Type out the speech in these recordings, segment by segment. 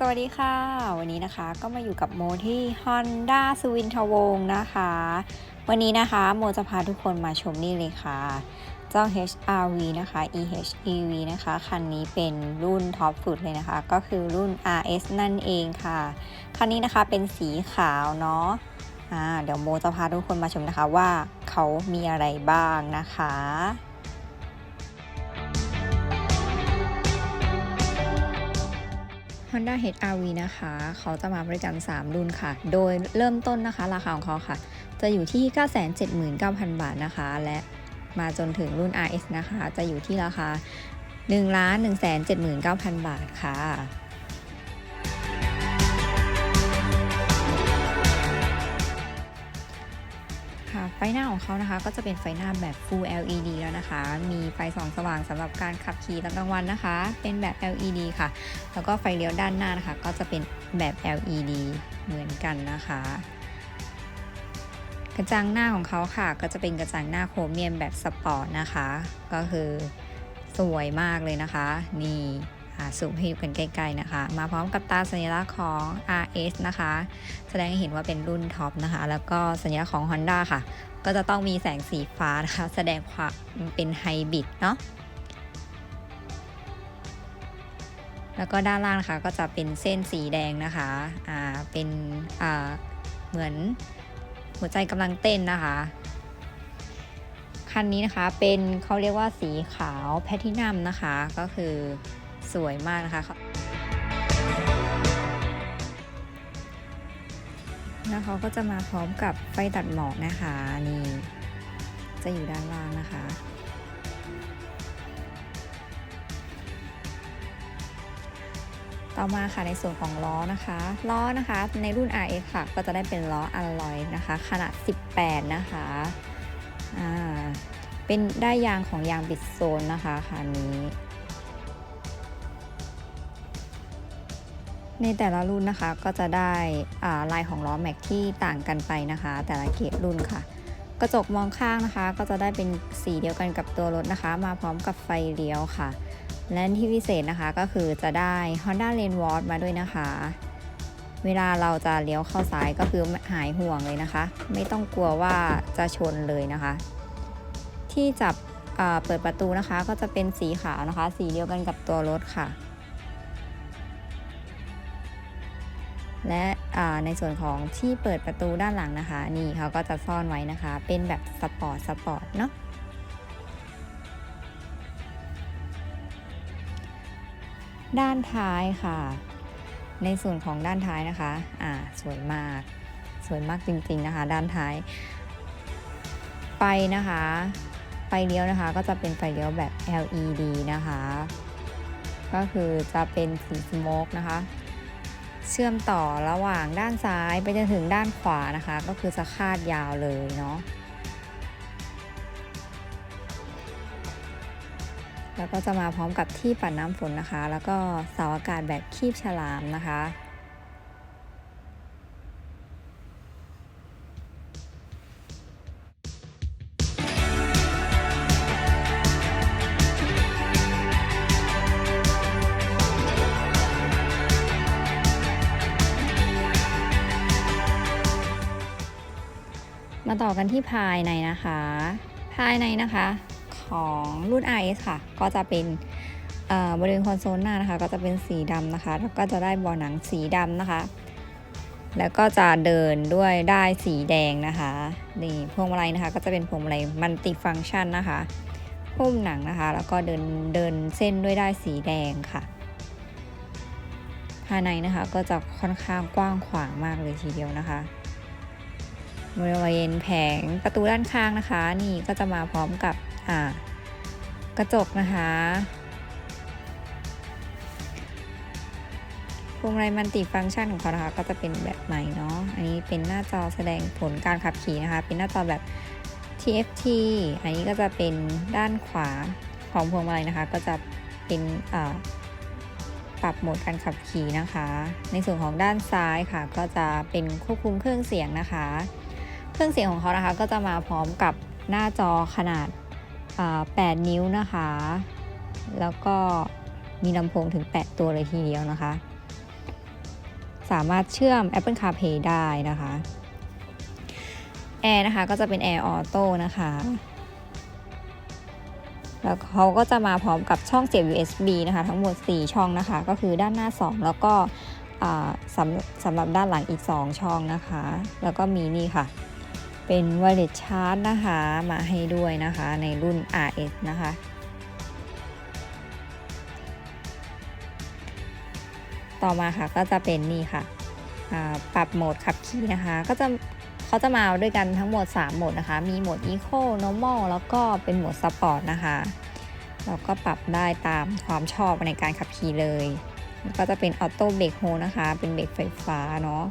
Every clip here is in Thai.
สวัสดีค่ะ วันนี้นะคะก็มาอยู่กับโมที่ Honda s w i n t w o n g นะคะ วันนี้นะคะโมจะพาทุกคนมาชมนี่เลยค่ะ เจ้า HRV นะคะ EHEV นะคะ คันนี้เป็นรุ่นท็อปสุดเลยนะคะ ก็คือรุ่น RS นั่นเองค่ะ คันนี้นะคะเป็นสีขาวเนาะอ่าเดี๋ยวโมจะพาทุกคนมาชมนะคะว่าเขามีอะไรบ้างนะคะ Honda HR-V นะคะ เขาจะมาบริการ 3 รุ่นค่ะ โดยเริ่มต้นนะคะ ราคาของเขาค่ะ จะอยู่ที่ 979,000 บาทนะคะ และมาจนถึงรุ่น RS นะคะ จะอยู่ที่ราคา 1 1 7 9 0 0 0 บาทค่ะ ค่ะ ไฟหน้าของเขานะคะ ก็จะเป็นไฟหน้าแบบ Full LED แล้วนะคะ มีไฟสองสว่างสำหรับการขับขี่ตอนกลางวันนะคะ เป็นแบบ LED ค่ะ แล้วก็ไฟเลี้ยวด้านหน้านะคะ ก็จะเป็นแบบ LED เหมือนกันนะคะ กระจังหน้าของเขาค่ะ ก็จะเป็นกระจังหน้าโครเมียมแบบสปอร์ตนะคะ ก็คือสวยมากเลยนะคะ นี่ สูงให้อยู่กันใกล้ๆนะคะ มาพร้อมกับตาสัญลักษณ์ของ RS นะคะ แสดงให้เห็นว่าเป็นรุ่นท็อปนะคะ แล้วก็สัญลักษณ์ของ Honda ค่ะ ก็จะต้องมีแสงสีฟ้านะคะ แสดงความเป็นไฮบริดเนาะแล้วก็ด้านล่างนะคะก็จะเป็นเส้นสีแดงนะคะ อ่า เป็นอ่าเหมือนหัวใจกำลังเต้นนะคะ คันนี้นะคะเป็นเขาเรียกว่าสีขาวแพทินัมนะคะ ก็คือ สวยมากนะคะแล้วเขาก็จะมาพร้อมกับไฟตัดหมอกนะคะนี่จะอยู่ด้านล่างนะคะต่อมาค่ะในส่วนของล้อนะคะล้อนะคะในรุ่น RX ค่ะ ก็จะได้เป็นล้ออัลลอยนะคะ ขนาด 18 นะคะอ่าเป็นได้ยางของยางบิดโซนนะคะคันนี้ ในแต่ละรุ่นนะคะก็จะได้ลายของล้อแม็กที่ต่างกันไปนะคะ แต่ละเกรดรุ่นค่ะ กระจกมองข้างนะคะ ก็จะได้เป็นสีเดียวกันกับตัวรถนะคะ มาพร้อมกับไฟเลี้ยวค่ะ และที่พิเศษนะคะก็คือจะได้ Honda Lane Watch มาด้วยนะคะ เวลาเราจะเลี้ยวเข้าซ้ายก็คือหายห่วงเลยนะคะ ไม่ต้องกลัวว่าจะชนเลยนะคะ ที่จับเปิดประตูนะคะก็จะเป็นสีขาวนะคะ สีเดียวกันกับตัวรถค่ะ และในส่วนของที่เปิดประตูด้านหลังนะคะ นี่เขาก็จะซ่อนไว้นะคะ เป็นแบบสปอร์ตสปอร์ตเนาะด้านท้ายค่ะ ในส่วนของด้านท้ายนะคะ อ่า สวยมาก สวยมากจริงๆนะคะ ด้านท้าย ไฟนะคะ ไฟเลี้ยวนะคะ ก็จะเป็นไฟเลี้ยวแบบ LED นะคะ ก็คือจะเป็นสีสโมกนะคะ เชื่อมต่อระหว่างด้านซ้ายไปจนถึงด้านขวานะคะ ก็คือจะคาดยาวเลยเนาะแล้วก็จะมาพร้อมกับที่ปัดน้ำฝนนะคะ แล้วก็เสาอากาศแบบคีบฉลามนะคะ มาต่อกันที่ภายในนะคะ ภายในนะคะของรุ่น RS ค่ะ ก็จะเป็นบริเวณคอนโซลหน้านะคะ ก็จะเป็นสีดำนะคะ แล้วก็จะได้บอหนังสีดำนะคะ แล้วก็จะเดินด้วยได้สีแดงนะคะนี่พวงมาลัยนะคะ ก็จะเป็นพวงมาลัยมัลติฟังก์ชันนะคะพุ่มหนังนะคะ แล้วก็เดินเดินเส้นด้วยได้สีแดงค่ะ ภายในนะคะก็จะค่อนข้างกว้างขวางมากเลยทีเดียวนะคะ บริเวณแผงประตูด้านข้างนะคะ นี่ก็จะมาพร้อมกับกระจกนะคะพวงมาลัยมัลติฟังก์ชันของเขานะคะก็จะเป็นแบบใหม่เนาะ อันนี้เป็นหน้าจอแสดงผลการขับขี่นะคะ เป็นหน้าจอแบบ TFT อันนี้ก็จะเป็นด้านขวาของพวงมาลัยนะคะ ก็จะเป็นปรับโหมดการขับขี่นะคะ ในส่วนของด้านซ้ายค่ะ ก็จะเป็นควบคุมเครื่องเสียงนะคะ เครื่องเสียงของเขานะคะก็จะมาพร้อมกับหน้าจอขนาด 8 นิ้วนะคะ แล้วก็มีลำโพงถึง 8 ตัวเลยทีเดียวนะคะ สามารถเชื่อม Apple CarPlay ได้นะคะแอร์นะคะก็จะเป็นแอร์ออโต้นะคะ แล้วเขาก็จะมาพร้อมกับช่องเสียบ USB นะคะ ทั้งหมด 4 ช่องนะคะ ก็คือด้านหน้า 2 แล้วก็สำสำหรับด้านหลังอีก 2 ช่องนะคะ แล้วก็มีนี่ค่ะ เป็น Wireless Charge นะคะ มาให้ด้วยนะคะในรุ่น RS นะคะ ต่อมาค่ะก็จะเป็นนี่ค่ะ ปรับโหมดขับขี่นะคะ ก็จะเขาจะมาด้วยกันทั้งหมด 3 โหมดนะคะ มีโหมด Eco Normal แล้วก็เป็นโหมด Sport นะคะแล้วก็ปรับได้ตามความชอบในการขับขี่เลย ก็จะเป็นออโต้เบรกโฮนะคะ เป็นเบรกไฟฟ้าเนาะ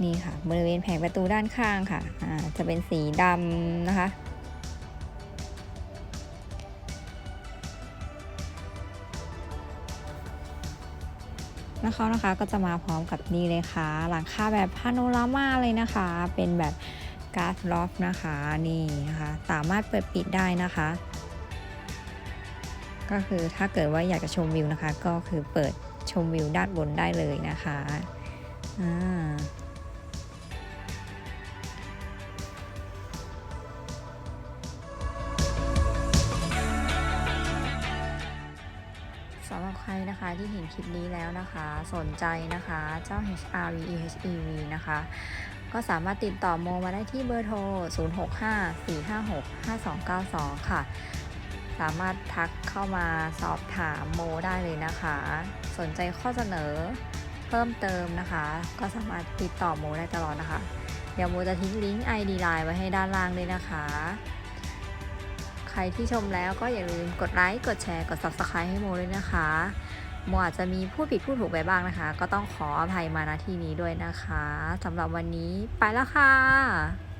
นี่ค่ะ บริเวณแผงประตูด้านข้างค่ะอ่าจะเป็นสีดำนะคะแล้วเขานะคะก็จะมาพร้อมกับนี่เลยค่ะ หลังคาแบบพาโนรามาเลยนะคะ เป็นแบบการ์ดล็อฟนะคะนี่นะคะ สามารถเปิดปิดได้นะคะ ก็คือถ้าเกิดว่าอยากจะชมวิวนะคะ ก็คือเปิดชมวิวด้านบนได้เลยนะคะอ่า ใครนะคะที่เห็นคลิปนี้แล้วนะคะ สนใจนะคะเจ้า HRV EHEV นะคะ ก็สามารถติดต่อโมมาได้ที่เบอร์โทร 0654565292 ค่ะ สามารถทักเข้ามาสอบถามโมได้เลยนะคะ สนใจข้อเสนอเพิ่มเติมนะคะ ก็สามารถติดต่อโมได้ตลอดนะคะ เดี๋ยวโมจะทิ้งลิงก์ ID Line ไว้ให้ด้านล่างเลยนะคะ ใครที่ชมแล้วก็อย่าลืมกดไลค์ กดแชร์ กด Subscribe ให้โมด้วยนะคะโมอาจจะมีพูดผิดพูดถูกไปบ้างนะคะ ก็ต้องขออภัยมาณที่นี้ด้วยนะคะสำหรับวันนี้ไปแล้วค่ะ